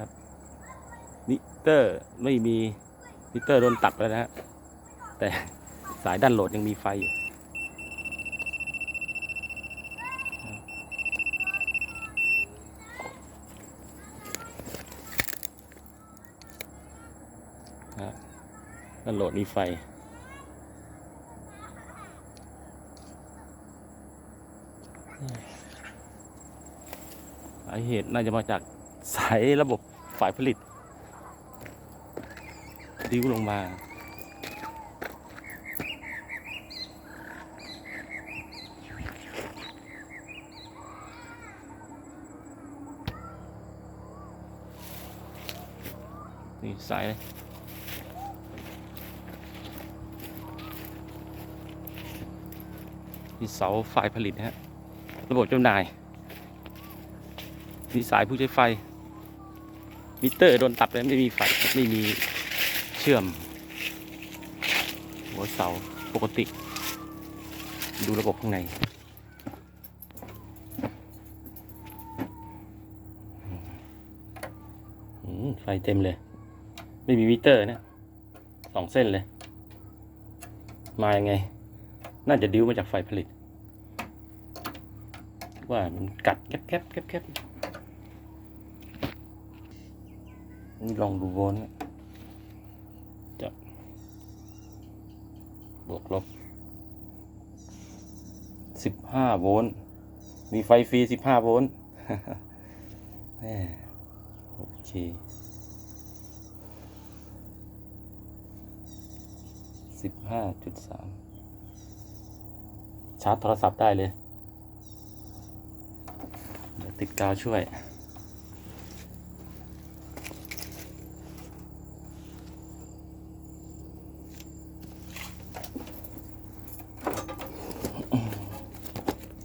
นะครับมิเตอร์ไม่มีมิเตอร์โดนตัดไปแล้วนะฮะแต่สายด้านโหลดยังมีไฟอยู่นะฮะด้านโหลดมีไฟสาเหตุน่าจะมาจาก สายระบบฝ่ายผลิตดิ้วลงมา นี่สายนี่เสาฝ่ายผลิตนะฮะ ระบบจำหน่าย มีสายผู้ใช้ไฟ มิเตอร์โดนตัดไปไม่มีไฟไม่มีเชื่อม หัวเสาปกติ ดูระบบข้างในไฟเต็มเลย ไม่มีมิเตอร์นะสองเส้นเลย มายังไง น่าจะดิ้วมาจากไฟผลิต ว่ามันกัดแคบแคบแคบแคบ นี่ลองดูโวลต์นจะบวกลบสิบห้าโวลต์มีไฟฟรีสิบห้าโวลต์แม่โอเคสิบห้าจุดสามชาร์จโทรศัพท์ได้เลยติดกาวช่วย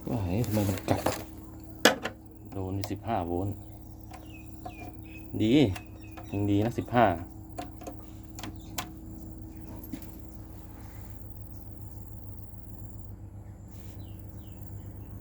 ว่าเฮ้ย ทำไมมันกัด โดนสิบห้าโวลต์ดียังดีนะสิบห้า